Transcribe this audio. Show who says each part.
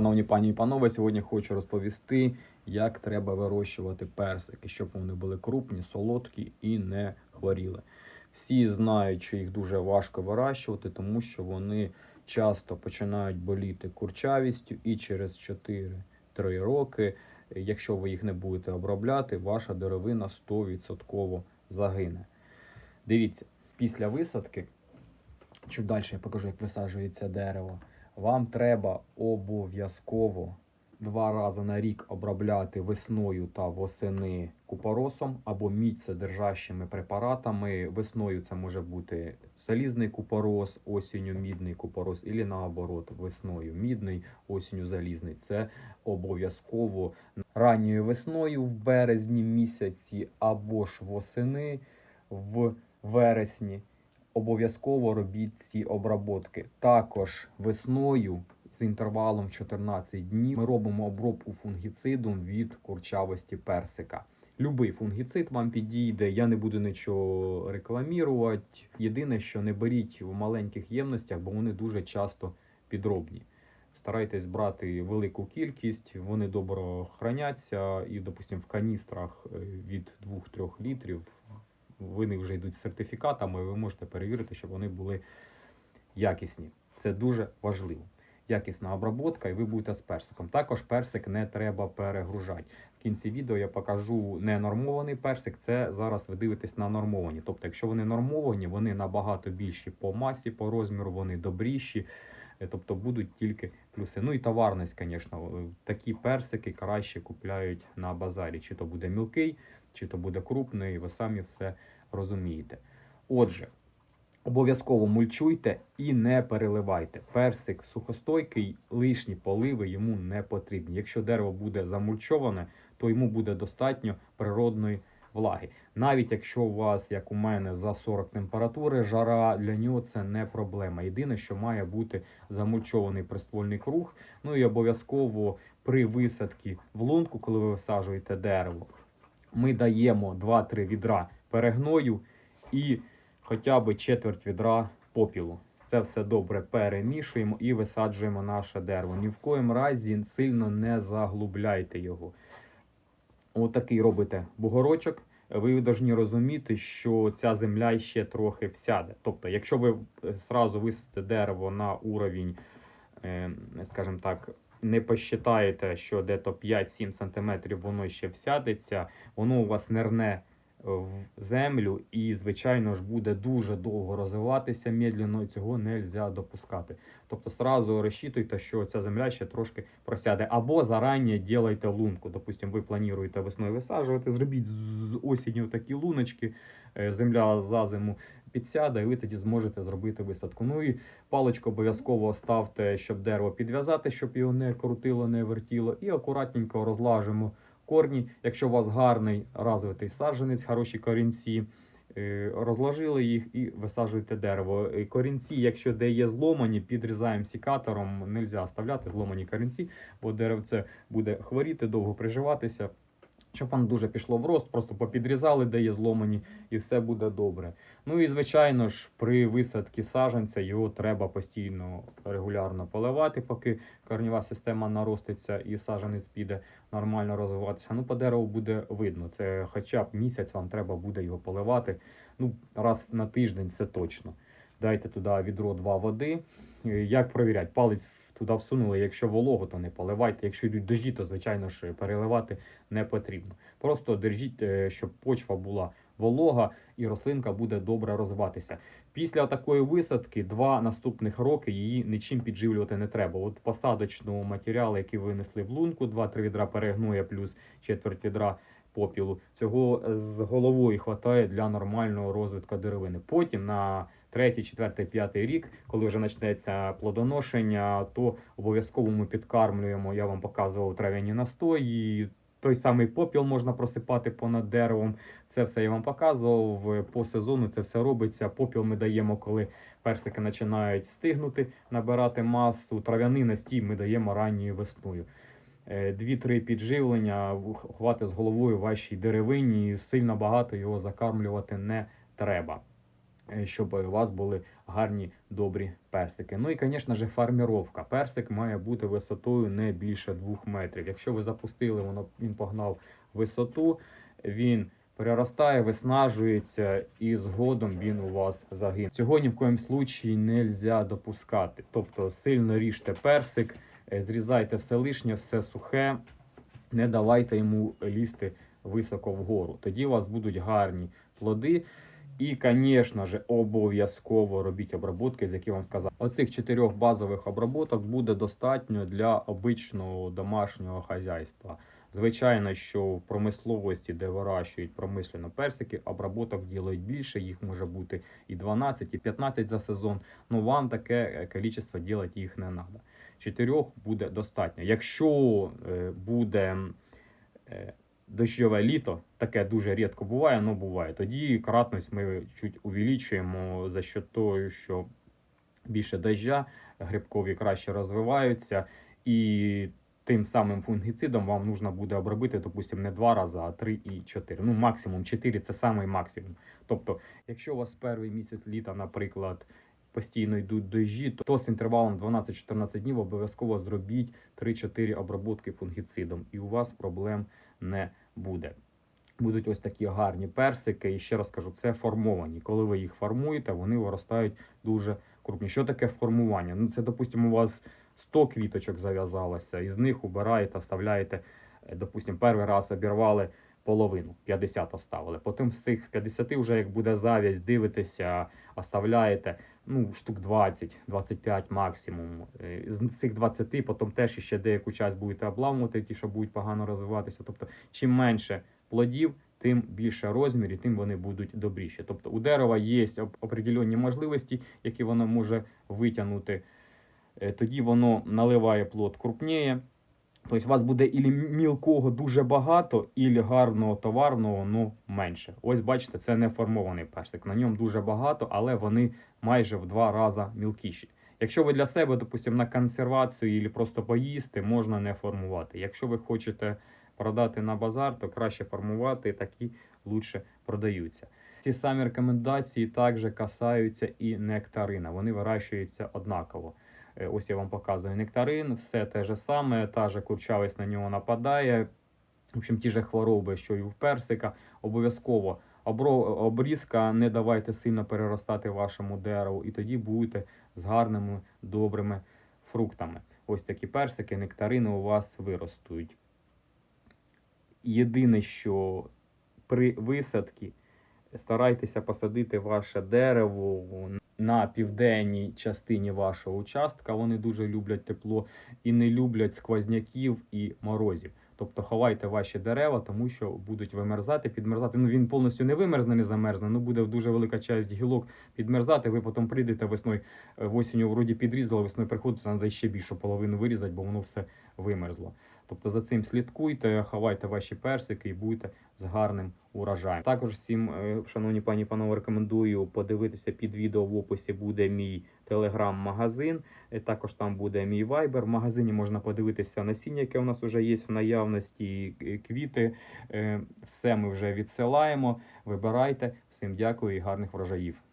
Speaker 1: Шановні пані і панове, сьогодні хочу розповісти, як треба вирощувати персики, щоб вони були крупні, солодкі і не хворіли. Всі знають, що їх дуже важко вирощувати, тому що вони часто починають боліти курчавістю, і через 4-3 роки, якщо ви їх не будете обробляти, ваша деревина 100% загине. Дивіться, після висадки, чуть далі я покажу, як висаджується дерево. Вам треба обов'язково два рази на рік обробляти весною та восени купоросом або міцедержащими препаратами. Весною це може бути залізний купорос, осінню мідний купорос, і наоборот, весною мідний, осінню залізний. Це обов'язково ранньою весною в березні місяці або ж восени в вересні обов'язково робіть ці обработки. Також весною з інтервалом 14 днів ми робимо обробку фунгіцидом від курчавості персика. Любий фунгіцид вам підійде, я не буду нічого рекламірувати. Єдине, що не беріть в маленьких ємностях, бо вони дуже часто підробні. Старайтесь брати велику кількість, вони добре храняться, і, допустимо, в каністрах е, від 2-3 літрів вони вже йдуть з сертифікатами, ви можете перевірити, щоб вони були якісні. Це дуже важливо. Якісна обробка, і ви будете з персиком. Також персик не треба перегружати. В кінці відео я покажу ненормований персик. Це зараз ви дивитесь на нормовані. Тобто, якщо вони нормовані, вони набагато більші по масі, по розміру, вони добріші. Е, Тобто будуть тільки плюси. Ну і товарність, звісно, такі персики краще купляють на базарі. Чи то буде мілкий, чи то буде крупний, ви самі все розумієте. Отже, обов'язково мульчуйте і не переливайте. Персик сухостойкий, лишні поливи йому не потрібні. Якщо дерево буде замульчоване, то йому буде достатньо природної влаги. Навіть якщо у вас, як у мене, за 40 температури, жара для нього це не проблема. Єдине, що має бути замульчований приствольний круг. Ну і обов'язково при висадці в лунку, коли ви висаджуєте дерево, ми даємо 2-3 відра перегною і хоча б четверть відра попілу. Це все добре перемішуємо і висаджуємо наше дерево. Ні в коїм разі сильно не заглубляйте його. Отакий робите бугорочок. Ви повинні розуміти, що ця земля ще трохи всяде. Тобто, якщо ви зразу висадите дерево на уровень, е, скажімо так, не посчитаєте, що дето 5-7 см воно ще всядеться, воно у вас нерне в землю і, звичайно ж, буде дуже довго розвиватися медленно, і цього не можна допускати. Тобто, сразу розчитуйте, що ця земля ще трошки просяде. Або зарані ділайте лунку. Допустимо, ви плануєте весною висаджувати, зробіть з осінню такі луночки, е, земля за зиму підсяде, і ви тоді зможете зробити висадку. Ну і паличку обов'язково ставте, щоб дерево підв'язати, щоб його не крутило, не вертіло, і акуратненько розлажимо корні. Якщо у вас гарний розвитий саджанець, хороші корінці, е, розложили їх і висаджуєте дерево. Корінці, якщо де є зломані, підрізаємо сікатором. Не можна оставляти зломані корінці, бо деревце буде хворіти, довго приживатися. Щоб воно дуже пішло в рост, просто попідрізали, де є зломані, і все буде добре. Ну і звичайно ж, при висадці саджанця його треба постійно регулярно поливати, поки корнєва система нароститься і саджанець піде нормально розвиватися. Ну, по дереву буде видно. Це хоча б місяць вам треба буде його поливати. Ну, раз на тиждень це точно. Дайте туди відро два води. Е, Як провіряти? Палець туди всунули. Якщо волого, то не поливайте. Якщо йдуть дожді, то звичайно ж переливати не потрібно. Просто держіть, е, щоб почва була волога і рослинка буде добре розвиватися. Після такої висадки два наступних роки її нічим підживлювати не треба. От посадочного матеріалу, який винесли в лунку, 2-3 відра перегноя плюс четверть відра попілу. Цього з головою хватає для нормального розвитку деревини. Потім на третій, четвертий, п'ятий рік, коли вже почнеться плодоношення, то обов'язково ми підкармлюємо. Я вам показував трав'яні настої. Той самий попіл можна просипати понад деревом. Це все я вам показував. По сезону це все робиться. Попіл ми даємо, коли персики починають стигнути, набирати масу. Трав'яний настій ми даємо ранньою весною. Е, Дві-три підживлення хватить з головою вашій деревині. Сильно багато його закармлювати не треба, щоб у вас були гарні добрі персики. Ну і, звісно ж, фарміровка. Персик має бути висотою не більше 2 метрів. Якщо ви запустили, воно він погнав висоту, він переростає, виснажується і згодом він у вас загине. Цього ні в коїм случаї не можна допускати. Тобто сильно ріжте персик, е, зрізайте все лишнє, все сухе, не давайте йому лізти високо вгору. Тоді у вас будуть гарні плоди. І, звісно ж, обов'язково робіть обробки, з які вам сказав. Оцих чотирьох базових обробок буде достатньо для обичного домашнього хазяйства. Звичайно, що в промисловості, де вирощують промислено персики, обробок ділають більше, їх може бути і 12, і 15 за сезон. Ну вам таке е, кількість ділати їх не треба. Чотирьох буде достатньо. Якщо е, буде е, дощове літо, таке дуже рідко буває, але буває. Тоді кратність ми чуть увеличуємо за що того, що більше дождя, грибкові краще розвиваються, і тим самим фунгіцидом вам нужно буде обробити, допустимо, не два рази, а три і чотири. Ну, максимум чотири це самий максимум. Тобто, якщо у вас перший місяць літа, наприклад, постійно йдуть дощі, то з інтервалом 12-14 днів обов'язково зробіть 3-4 обробки фунгіцидом, і у вас проблем не буде. Будуть ось такі гарні персики. І ще раз кажу, це формовані. Коли ви їх формуєте, вони виростають дуже крупні. Що таке формування? Ну, це, допустимо, у вас 100 квіточок зав'язалося, із них убираєте, вставляєте, е, допустимо, перший раз обірвали половину, 50 оставили. Потім з цих 50 вже як буде зав'язь, дивитеся, оставляєте ну, штук 20, 25 максимум. Е, З цих 20 потім теж ще деяку час будете обламувати, ті, що будуть погано розвиватися. Тобто, чим менше плодів, тим більше розмір і тим вони будуть добріші. Тобто у дерева є определенні можливості, які воно може витягнути. Е, Тоді воно наливає плод крупніє. Тобто у вас буде ілі мілкого дуже багато, ілі гарного товарного ну, менше. Ось бачите, це не формований персик. На ньому дуже багато, але вони майже в два рази мілкіші. Якщо ви для себе, допустимо, на консервацію або просто поїсти, можна не формувати. Якщо ви хочете продати на базар, то краще формувати, такі лучше продаються. Ці самі рекомендації також касаються і нектарина. Вони вирощуються однаково. Е, Ось я вам показую нектарин, все те же саме, та же курчавість на нього нападає. В общем, ті ж хвороби, що і в персика. Обов'язково обрізка, не давайте сильно переростати вашому дереву, і тоді будете з гарними добрими фруктами. Ось такі персики, нектарини у вас виростуть. Єдине, що при висадці старайтеся посадити ваше дерево на південній частині вашого участка. Вони дуже люблять тепло і не люблять сквозняків і морозів. Тобто ховайте ваші дерева, тому що будуть вимерзати, підмерзати. Ну він повністю не вимерзне, не замерзне. Ну буде дуже велика часть гілок підмерзати. Ви потім прийдете весною, е, осінню вроді підрізали, весною приходите, треба ще більшу половину вирізати, бо воно все вимерзло. Тобто за цим слідкуйте, ховайте ваші персики і будете з гарним урожаєм. Також всім, е, шановні пані і панове, рекомендую подивитися під відео в описі буде мій телеграм-магазин. Е, Також там буде мій вайбер. В магазині можна подивитися насіння, яке у нас вже є в наявності, е, квіти. Все ми вже відсилаємо. Вибирайте. Всім дякую і гарних врожаїв.